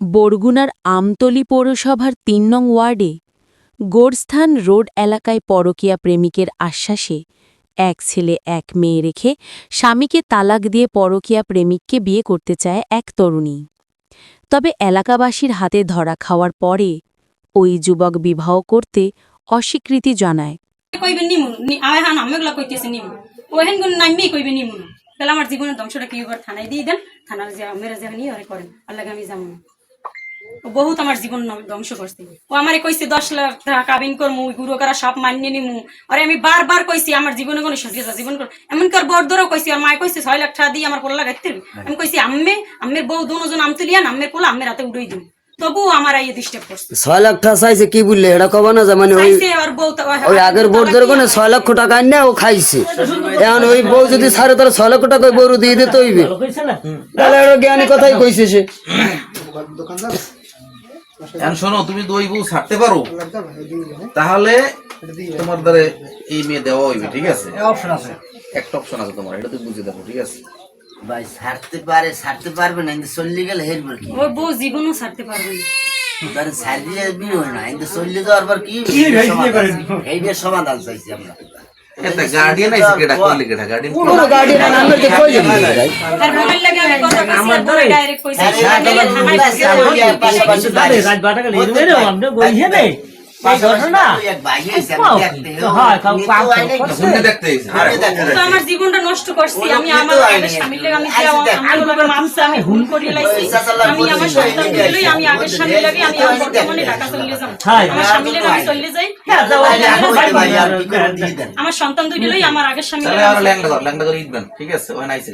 বরগুনার আমতলী পৌরসভার তিন নং ওয়ার্ডে গোরস্থান রোড এলাকায় পরকীয়া প্রেমিকের আশ্বাসে এক ছেলে, এক মেয়ে রেখে স্বামীকে তালাক দিয়ে পরকীয়া প্রেমিককে বিয়ে করতে চায় এক তরুণী। তবে এলাকাবাসীর হাতে ধরা খাওয়ার পরে ওই যুবক বিবাহ করতে অস্বীকৃতি জানায়। আমার জীবনের ধ্বংসটা কি থানায় দিয়ে দেন থানা যে মেরে যে, নিয়ে করেন, আল্লাহকে আমি যাব না ও বহুত আমার জীবন ধ্বংস করছে। ও আমারে কইছে দশ লাখ টাকা কাবিন করমু গুরু করা সব মানিয়ে নিমু। আরে আমি বারবার কইছি আমার জীবনে কোনো সত্যি জীবন কর এমন কর বড় ধরো কইছি আর মায় কইছে ছয় লাখ টাকা দিয়ে আমার পোলা লাগাইতে আমি কইছি আম্মে আম্মের বউ দুজন আম তুলিয়ান আম্মের পোলা আম্মের হাতে উড়াই দিন তবুও আমার আইয়ে ডিস্টার্ব করছে। ছয় লাখ টাকা চাইছে কি বললে? এটা কবা না যে মানে ওই বউ ওই আগের বোর্ড ধরে কোনে ছয় লক্ষ টাকা আনে ও খাইছে। এখন ওই বউ যদি সাড়ে তারা ছয় লক্ষ টাকা ওই বউরু দিয়ে দিতে হইবে। তাহলে জ্ঞানী কথাই কইছে সে। শোনো তুমি দই বউ ছাড়তে পারো। তাহলে তোমার দ্বারা এই মেয়ে দেওয়া হইবে ঠিক আছে? অপশন আছে। একটা অপশন আছে তোমার এটা তুমি বুঝে দেখো ঠিক আছে? ভাই ছাড়তে পারে ছাড়তে পারবে না কিন্তু চললে গেলে হেরবে কি? ওর বউ জীবনও ছাড়তে পারবে না। তার হয় না কিন্তু চললে যাওয়ার পর কি? এইটার সমাধান চাইছি আমরা। এটা গার্ডিয়ান আইছে কেডা করলে কেডা গার্ডিয়ান কোনো গার্ডিয়ান আমরা তো কই যাব ভাই তার মোবাইল লাগে আমি কথা কইছি আর বলে ডাইরেক্ট কইছি হ্যাঁ, হ্যাঁ, আমি হ্যাঁ, থানায় হ্যাঁ, গেছি, হ্যাঁ, আমি হ্যাঁ, পাশে হ্যাঁ, পাশে হ্যাঁ, দাঁড়িয়ে। রাত বাটাকে লিয়ে দেবে রে আমরা গইয়ে নেই এই ঘটনা তুই এক ভাই হয়েছে, আমি হ্যাঁ, দেখতে হ্যাঁ, কাউ মেয়ে তো কাউ আইনে করছে। শুনে দেখতে আইছে আমি দেখতে তো আমার জীবনটা নষ্ট করছি আমি ওরা আমার তো আগের আইনে। স্বামীর লাগে আমি আমি করে লাইছি। আমি আমার সন্তান ওই দিলই আমি আগের স্বামী লাগে আমি আমার বর্তমানে ঢাকা চলে যাই। আমার স্বামী লাগে আমি চলে যাই। আমার দেন আমার সন্তান দুই দিলই আমার আগের স্বামী লাগে করে ঠিক আছে ওখানে আইছে